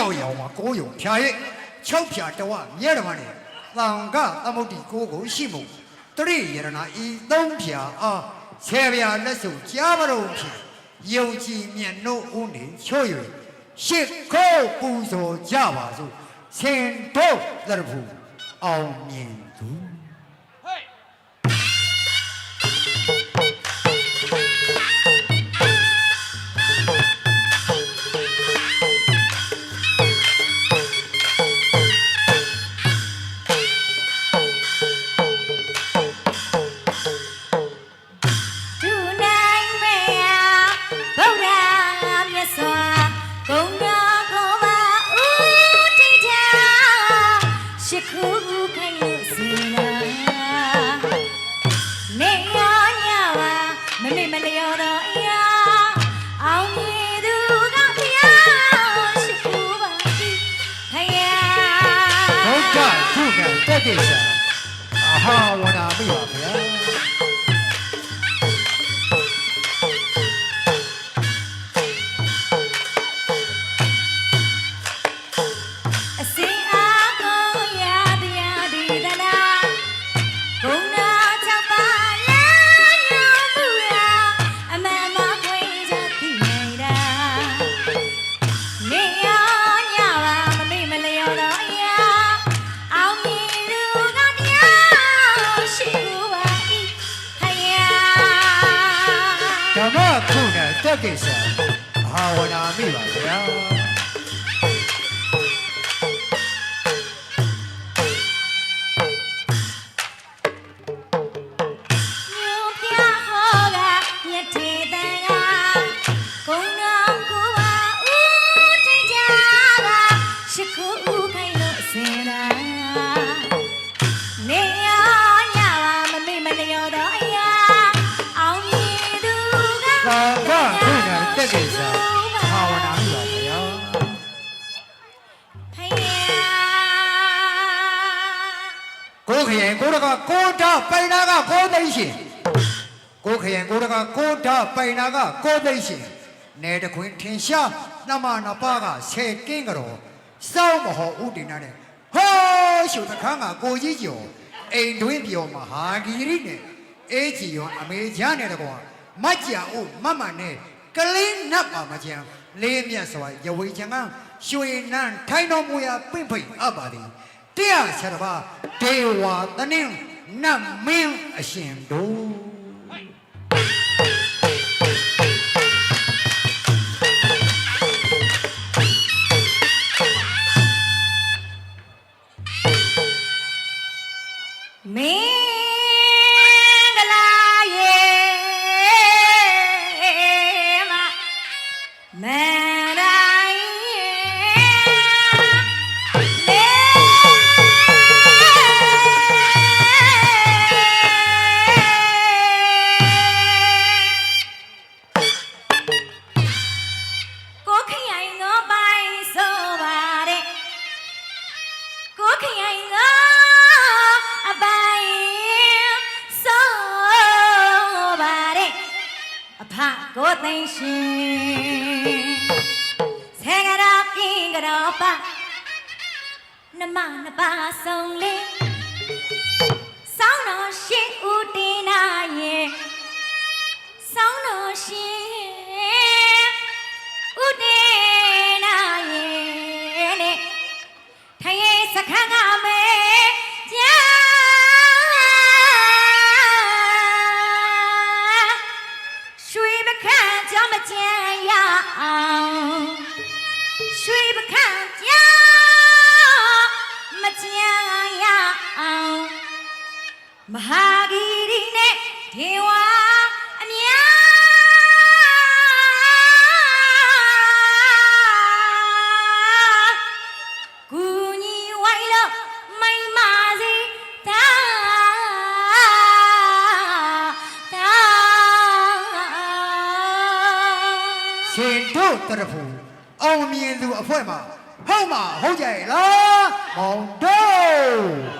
ကြောက်ရောင်မှာကိုးယုံဖြာရဲ့၆ဖြာတဝမြဲတမနဲ့သံဃသမုတ်တီကိုကိုရှိမှုတရိယရဏဤသုံးဖြာအားဆယ်ဖြာလက်စုပ်ကြားမလို့ဖြင့်ယုံကြည်မြတ်နို့ဦးနေချွတ်၍ရှစ်ခိုးပူဇော်ကြပါစို့ဆင်တို့သရဖူအောင်မြင်သူ တက်ကိစ္စအဟာဝနာမိပါဗျာ ဓမ္မခုကတက်ကိစ္စအဟာဝနာမိပါဗျာညူပြဟောကမြတ်ထေတန်ကဂုံတော်ကိုပါဦးထိတ်ကြပါရှိခုဦးခိုင်လို့အစင်လာ ခရင်ကိုတကကိုတာပိုင်နာကကိုသိန်းရှင်ကိုခရင်ကိုတကကိုတာပိုင်နာကကိုသိန်းရှင်နေတခွင်ထင်ရှားနှမနပါကဆယ်ကင်းကြောစောင်းမဟောဥတင်နာတဲ့ဟောရှုတခါကကိုကြီးကျော်အိမ်တွင်းပြောမဟာဂီရိနဲ့အေးကြီးရောအမေချမ်းနဲ့တကွာမတ်ကြအိုမမနဲ့ကလင်းနတ်ပါမချမ်းလေးမြတ်စွာရဝေချံကရွှေနန်းထိုင်းတော်မူရာပင့်ဖိတ်အပ်ပါသည် တရားဆရာပါဒေဝတနင်းနတ်မင်းအရှင်တို့မင်္ရှင်ဆဲကရာကင်းကရောပါနမနပါဆုံးလေးစောင်းတော်ရှင်ဦးတင်နာရဲ့စောင်းတော်ရှင် မကြံရအောင်ရွှေပခန့်ကြောင့်မကြံရအောင်မဟာဂီရီနဲ့ဒေဝ တို့တရဖူအောင်မြင်သူအဖွဲ့မှာဟုတ်မှာဟုတ်ကြရဲ့လားမောင်တို့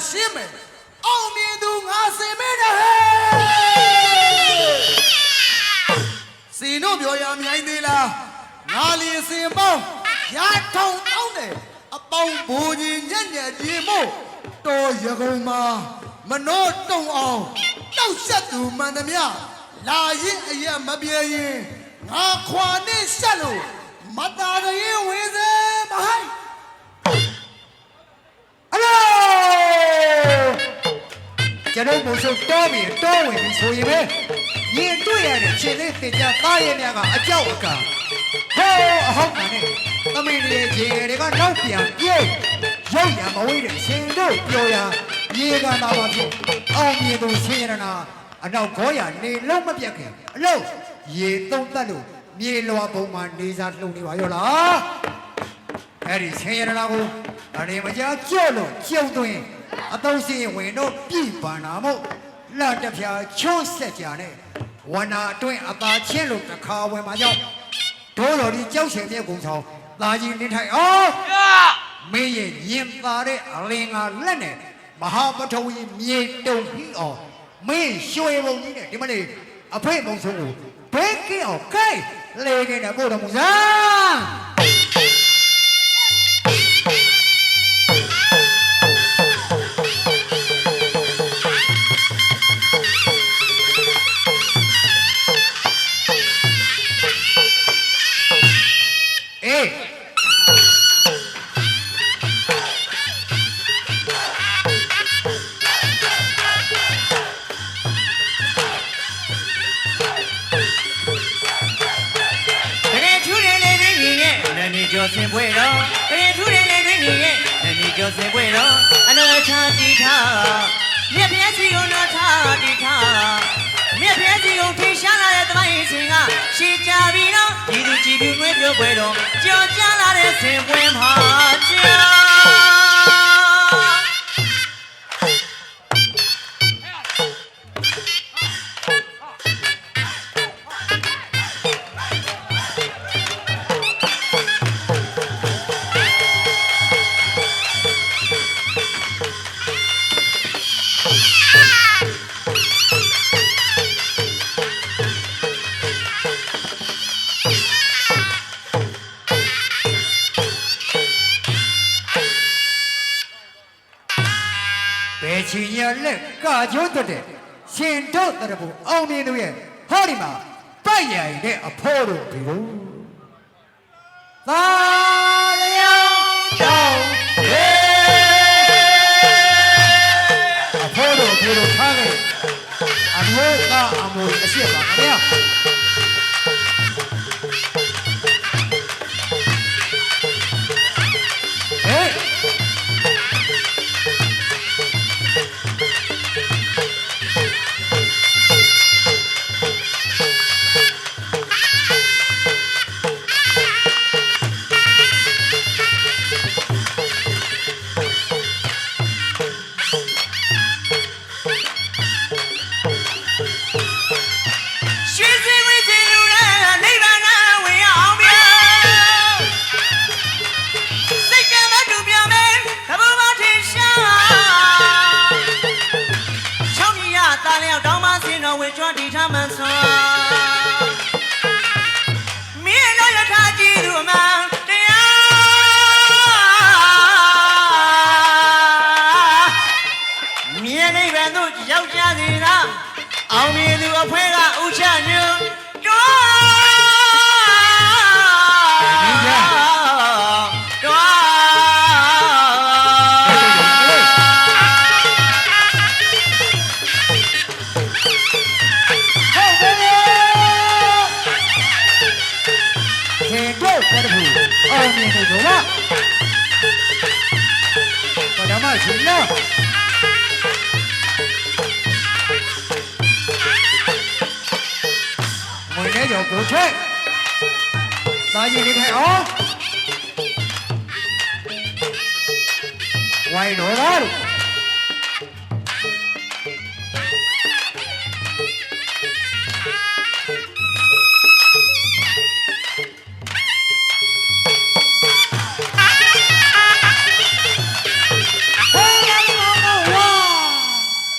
ရတကရှင်းမယ်အောင်မြင်သူငါစင်မဲတယ်ဟဲ့စီတို့ပြောရမြိုင်းသေးလားငါလီစင်ပေါင်းရာထောင်အောင်တယ်အပေါင်းဘူကြီးညံ့ညံ့ပြေမို့တော်ရကုံမှာမနှောတုံအောင်တောက်ဆက်သူမှန်သမျှလာရင်အရက်မပြေရင်ငါခွာနဲ့ဆက်လို့မတားရင်ဝေစေ ကျွန်တော်မို့ဆိုတောပြီတောဝင်ပြီဆိုရင်ပဲရင်တွေ့ရတဲ့ခြေလေးတင်ကြသားရဲများကအကြောက်အကံဟောအဟုတ်ပါနဲ့သမီးလေးခြေတွေကနောက်ပြန်ပြေးရုပ်ရံမဝေးတဲ့ရှင်တို့ပြောရရေကနာပါဖြင့်အောင်မြင်သူဆင်းရနာအနောက်ခေါ်ရနေလုံးမပြတ်ခင်အလို့ရေသုံးသက်လို့မြေလွာပုံမှာနေစားလှုပ်နေပါရောလားအဲ့ဒီဆင်းရဲနာကိုဒါတွေမကြားကြော့လို့ကျုံသွင်း အတုံးစင်းဝင်တော့ပြည်ပန်နာမို့လှတပြာချွန်းဆက်ကြနဲ့ဝနာအတွင်းအသာချင်းလို့တစ်ခါဝင်มาကြောက်ဒိုးတော်ဒီကြောက်ရှင်မြက်ကုံဆောင်သာကြီးနေထိုင်အောင်မင်းရဲ့ရင်သာတဲ့အလင်းကလက်နဲ့မဟာပထဝီမြေတုံပြီးအောင်မင်းရွှေဘုံကြီးနဲ့ဒီမလေးအဖေမုံဆုံးကိုဘဲကင်းအောင်ကဲလေနေတဲ့ပို့တော်မူစား ကျော်စင်ပွဲတော်တကယ်ထူးတယ်လေတွင်ကြီးရဲ့နန်းနေကျော်စင်ပွဲတော်အနာချာတီထားမြက်ပြည့်စီကိုနာထားတီထားမြက်ပြည့်စီကိုထိရှားလာတဲ့တမိုင်းစင်ကရှေ့ကြပြီတော့ဒီသူကြည်ပြူနှွေးပြောပွဲတော်ကြော်ကြလာတဲ့စင်ပွဲမှာကြာ ဘယ်ချင်ရလက်ကကျိုးတက်တဲ့ရှင်တို့တရဘူးအောင်မြင်သူရဲ့ဟောဒီမှာပိုက်ရိုင်တဲ့အဖိုးတို့ဒီလိုသာလျောင်းတောင်းရေအဖိုးတို့ဒီလိုထားခဲ့အမိုးသားအမိုးအရှိပါခင်ဗျာ ရှင်လားမွေ နေကြောကိုထွက်တာကြီးနေထိုင်အောင်ဝိုင်းတော်သားတို့